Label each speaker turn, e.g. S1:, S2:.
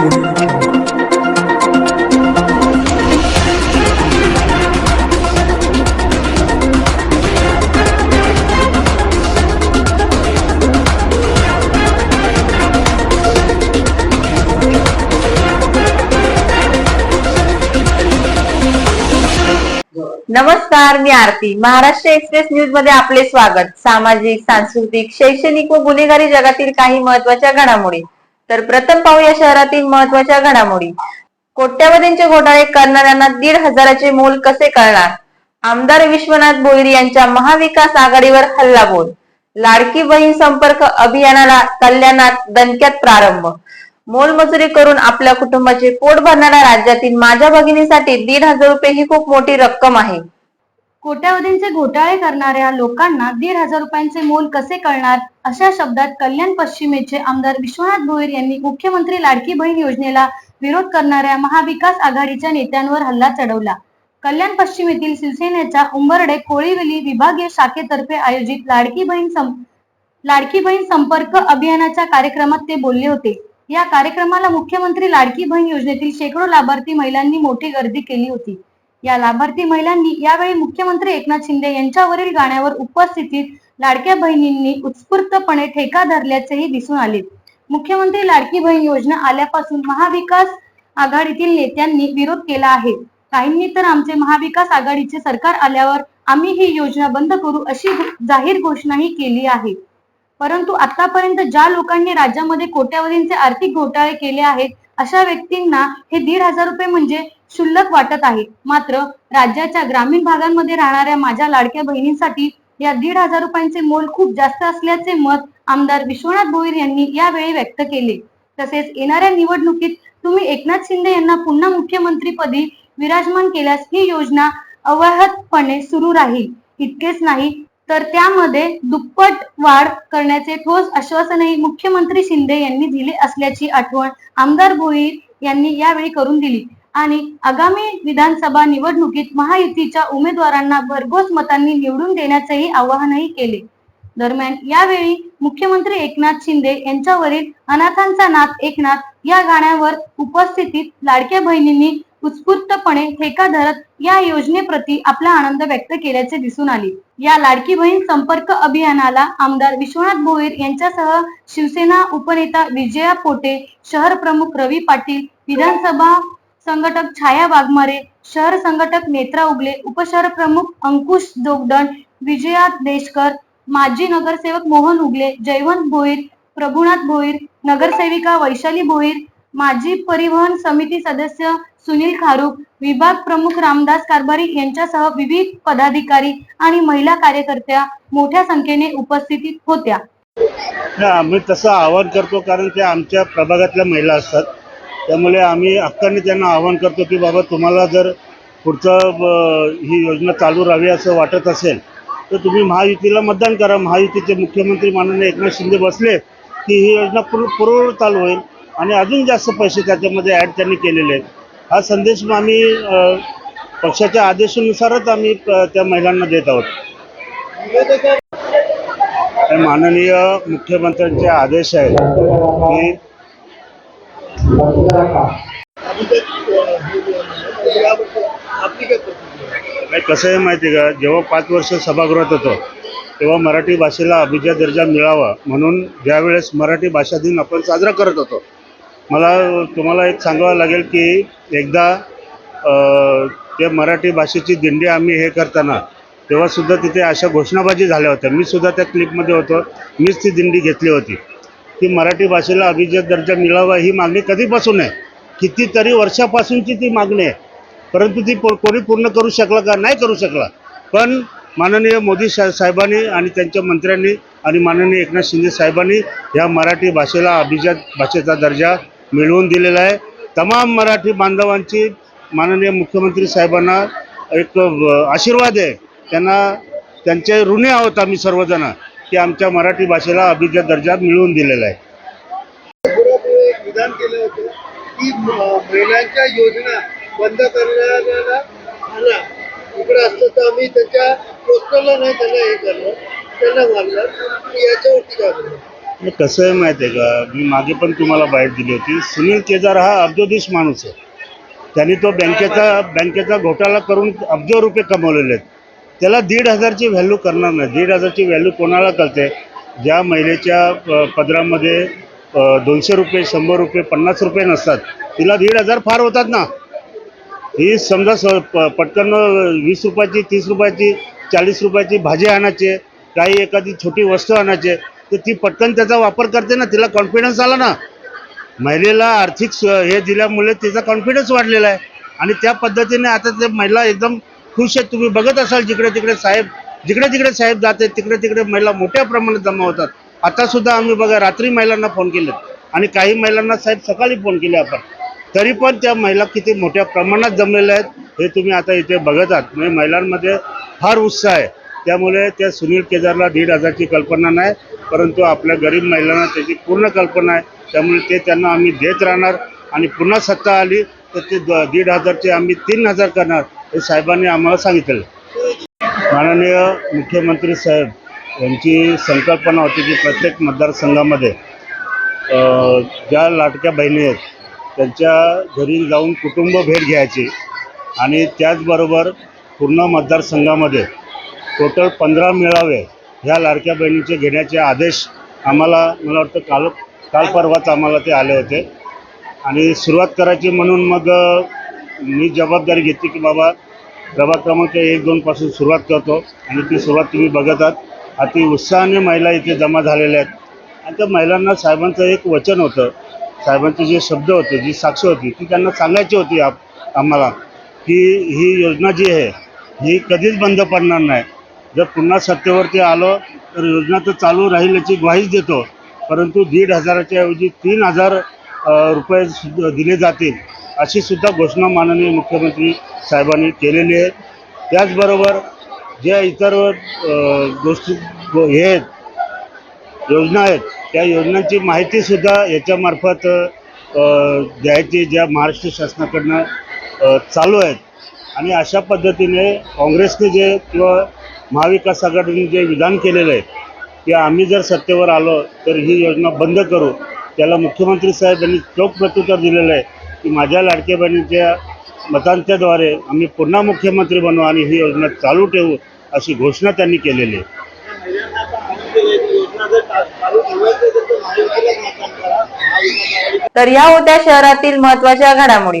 S1: नमस्कार मी आरती. महाराष्ट्र एक्सप्रेस न्यूजमध्ये आपले स्वागत. सामाजिक सांस्कृतिक शैक्षणिक व गुन्हेगारी जगातील काही महत्त्वाच्या घडामोडी. तर प्रथम पाहूया शहरातील महत्त्वाच्या घडामोडी. कोट्यावधींचे घोटाळे करणाऱ्यांना दीड हजाराचे मोल कसे कळणार? आमदार विश्वनाथ भोईर यांच्या महाविकास आघाडीवर हल्लाबोल. लाडकी बहीण संपर्क अभियानाला कल्याणात दणक्यात प्रारंभ. मोलमजुरी करून आपल्या कुटुंबाचे पोट भरणाऱ्या राज्यातील माझ्या भगिनीसाठी दीड हजार रुपये ही खूप मोठी रक्कम आहे.
S2: कोट्यावधींचे घोटाळे करणाऱ्या लोकांना दीड हजार रुपयांचे मोल कसे कळणार? अशा शब्दात कल्याण पश्चिमेचे आमदार विश्वनाथ भोईर यांनी मुख्यमंत्री लाडकी बहीण योजनेला विरोध करणाऱ्या महाविकास आघाडीच्या नेत्यांवर हल्ला चढवला. कल्याण पश्चिमेतील शिवसेनेच्या उंबरडे कोळीवली विभागीय शाखेतर्फे आयोजित लाडकी बहीण सं- लाडकी बहीण संपर्क अभियानाच्या कार्यक्रमात ते बोलले होते. या कार्यक्रमाला मुख्यमंत्री लाडकी बहीण योजनेतील शेकडो लाभार्थी महिलांनी मोठी गर्दी केली होती. या लाभार्थी महिलांनी यावेळी मुख्यमंत्री एकनाथ शिंदे यांच्यावरील गाण्यावर उपस्थितीत लाडक्या बहिणींनी उत्स्फूर्तपणे ठेका धरल्याचेही दिसून आले. मुख्यमंत्री लाडकी बहीण योजना आल्यापासून महाविकास आघाडीतील नेत्यांनी विरोध केला आहे. काहींनी तर आमचे महाविकास आघाडीचे सरकार आल्यावर आम्ही ही योजना बंद करू अशी जाहीर घोषणाही केली आहे. परंतु आतापर्यंत ज्या लोकांनी राज्यामध्ये कोट्यावधींचे आर्थिक घोटाळे केले आहेत अशा व्यक्तींना हे दीड हजार रुपये म्हणजे क्षुल्लक वाटत आहे. मात्र राज्याच्या ग्रामीण भागांमध्ये राहणाऱ्या माझ्या लाडक्या बहिणींसाठी या दीड हजार रुपयांचे मोल खूप जास्त असल्याचे मत आमदार विश्वनाथ भोईर यांनी यावेळी व्यक्त केले. तसेच येणाऱ्या निवडणुकीत तुम्ही एकनाथ शिंदे यांना पुन्हा मुख्यमंत्रीपदी विराजमान केल्यास ही योजना अव्याहतपणे सुरू राहील. इतकेच नाही तर त्यामध्ये दुप्पट वाढ करण्याचे ठोस आश्वासनही मुख्यमंत्री शिंदे यांनी दिले असल्याची आठवण आमदार भोईर यांनी यावेळी करून दिली. आणि आगामी विधानसभा निवडणुकीत महायुतीच्या उमेदवारांना भरघोस मतांनी निवडून देण्याचेही आवाहनही केले. दरम्यान यावेळी मुख्यमंत्री एकनाथ शिंदे यांच्यावरील अनाथांचा नाथ एकनाथ या गाण्यावर उपस्थितीत लाडक्या बहिणींनी उत्स्फूर्तपणे ठेका धरत या योजनेप्रती आपला आनंद व्यक्त केल्याचे दिसून आले. या लाडकी बहीण संपर्क अभियानाला आमदार विश्वनाथ भोईर यांच्यासह शिवसेना उपनेता विजया पोटे शहर प्रमुख रवी पाटील विधानसभा संघटक छाया वाघमारे शहर संघटक नेत्रा उगले उपशहर प्रमुख अंकुश जोगदंड विजया देशकर माजी नगरसेवक मोहन उगले जयवंत भोईर प्रभुनाथ भोईर नगरसेविका वैशाली भोईर माजी परिवहन समिती सदस्य सुनील खारुक विभाग प्रमुख रामदास कारभारी यांच्यासह विविध पदाधिकारी आणि महिला कार्यकर्त्या मोठ्या संख्येने उपस्थितीत होत्या.
S3: आम्ही तसं आवाहन करतो कारण त्या आमच्या प्रभागातल्या महिला असतात. त्यामुळे आम्ही हक्काने त्यांना आवाहन करतो की बाबा तुम्हाला जर पुढचं ही योजना चालू राहावी असं वाटत असेल तर तुम्ही महायुतीला मतदान करा. महायुतीचे मुख्यमंत्री माननीय एकनाथ शिंदे बसले की ही योजना पूर्ण पूर्ववत चालू होईल आणि अजून जास्त पैसे त्याच्यामध्ये ॲड त्यांनी केलेले आहेत. हा संदेश आम्ही पक्षाच्या आदेशानुसारच आम्ही त्या महिलांना देत आहोत. माननीय मुख्यमंत्र्यांचे आदेश आहेत की नाही कसं आहे माहिती आहे का? जेव्हा पाच वर्ष सभागृहात होतो तेव्हा मराठी भाषेला अभिजात दर्जा मिळावा म्हणून ज्यावेळेस मराठी भाषा दिन आपण साजरा करत होतो मला तुम्हाला एक सांगावं लागेल की एकदा ते मराठी भाषेची दिंडी आम्ही हे करताना तेव्हासुद्धा तिथे अशा घोषणाबाजी झाल्या होत्या. मी सुद्धा त्या क्लिपमध्ये होतो. मीच ती दिंडी घेतली होती. की मराठी भाषेला अभिजात दर्जा मिळावा ही मागणी कधीपासून आहे? कितीतरी वर्षापासूनची ती मागणी आहे. परंतु ती कोणी पूर्ण करू शकला का? नाही करू शकला. पण माननीय मोदी सा साहेबांनी आणि त्यांच्या मंत्र्यांनी आणि माननीय एकनाथ शिंदे साहेबांनी ह्या मराठी भाषेला अभिजात भाषेचा दर्जा मिळवून दिलेला आहे. तमाम मराठी बांधवांची माननीय मुख्यमंत्री साहेबांना एक आशीर्वाद आहे. त्यांना त्यांचे ऋणी आहोत आम्ही सर्वजण की आमच्या मराठी भाषेला अभिजात दर्जा मिळवून दिलेला आहे.
S4: विधान केलं होतं. की महिलांच्या योजना बंद करण्याला आला. इकडे असलं तर आम्ही त्यांच्या पोस्टरला नाही त्यांना हे करणार त्यांना मारणार याच्यावरती काय
S3: म्हणजे कसं आहे माहिती आहे का? मी मागे पण तुम्हाला बाईट दिली होती. सुनील केदार हा अब्जोदिश माणूस आहे. त्यांनी तो बँकेचा बँकेचा घोटाळा करून अब्जो रुपये कमवलेले आहेत. त्याला दीड हजारची व्हॅल्यू करणार नाही. दीड हजारची व्हॅल्यू कोणाला कळते? ज्या महिलेच्या पदरामध्ये दोनशे रुपये शंभर रुपये पन्नास रुपये नसतात तिला दीड हजार फार होतात ना? ही समजा स पटकन वीस रुपयाची तीस रुपयाची चाळीस रुपयाची भाजी आणायची काही एखादी छोटी वस्तू आणायची तर ती पटकन त्याचा वापर करते ना तिला कॉन्फिडन्स आला ना. महिलेला आर्थिक हे दिल्यामुळे तिचा कॉन्फिडन्स वाढलेला आहे. आणि त्या पद्धतीने आता ते महिला एकदम खुश आहेत तुम्ही बघत असाल जिकडे तिकडे साहेब जिकडे तिकडे साहेब जाते तिकडे तिकडे महिला मोठ्या प्रमाणात जमा होतात. आता सुद्धा आम्ही बघा रात्री महिलांना फोन केले आणि काही महिलांना साहेब सकाळी फोन केले आपण. तरी पण त्या महिला किती मोठ्या प्रमाणात जमलेल्या आहेत हे तुम्ही आता इथे बघत आहात. म्हणजे महिलांमध्ये फार उत्साह आहे. त्यामुळे त्या सुनील केदारला दीड हजारची कल्पना नाही परंतु आपल्या गरीब महिलांना त्याची पूर्ण कल्पना आहे. त्यामुळे ते त्यांना आम्ही देत राहणार आणि पुन्हा सत्ता आली तर ते द- दीड हजारचे आम्ही तीन हजार करणार हे साहेबांनी आम्हाला सांगितलं. माननीय मुख्यमंत्री साहेब यांची संकल्पना होती की प्रत्येक मतदारसंघामध्ये ज्या लाटक्या बहिणी आहेत त्यांच्या घरी जाऊन कुटुंब भेट घ्यायची आणि त्याचबरोबर पूर्ण मतदारसंघामध्ये टोटल पंधरा मेळावे ह्या लाडक्या बहिणीचे घेण्याचे आदेश आम्हाला मला वाटतं काल काल परवाच आम्हाला ते आले होते. आणि सुरुवात करायची म्हणून मग मी जबाबदारी घेतली की बाबा प्रभाग क्रमांक एक दोनपासून सुरुवात करतो. आणि ती सुरुवात तुम्ही बघत आहात अति उत्साहाने महिला इथे जमा झालेल्या आहेत. आणि त्या महिलांना साहेबांचं एक वचन होतं. साहेबांचे जे शब्द होते जी साक्ष होती ती त्यांना सांगायची होती आप आम्हाला की ही योजना जी आहे ही कधीच बंद पडणार नाही. जर पुन्हा सत्तेवरती आलो तर योजना तर चालू राहील याची ग्वाहीच देतो. परंतु दीड हजाराच्या ऐवजी तीन हजार रुपये सुद्धा दिले जातील अशी सुद्धा घोषणा माननीय मुख्यमंत्री साहेबांनी केलेली आहे. त्याचबरोबर ज्या इतर गोष्टी हे आहेत योजना आहेत त्या योजनांची माहितीसुद्धा याच्यामार्फत द्यायची ज्या महाराष्ट्र शासनाकडनं चालू आहेत. आणि अशा पद्धतीने काँग्रेसने जे किंवा महाविकास आघाडीने जे विधान केलेलं आहे की आम्ही जर सत्तेवर आलो तर ही योजना बंद करू. त्याला मुख्यमंत्री साहेब यांनी चोख प्रत्युत्तर दिलेलं आहे की माझ्या लाडक्या बहिणीच्या मतांच्याद्वारे आम्ही पुन्हा मुख्यमंत्री बनवू आणि ही योजना चालू ठेवू अशी घोषणा त्यांनी केलेली आहे.
S4: तर
S1: तर या होत्या शहरातील महत्त्वाच्या घडामोडी.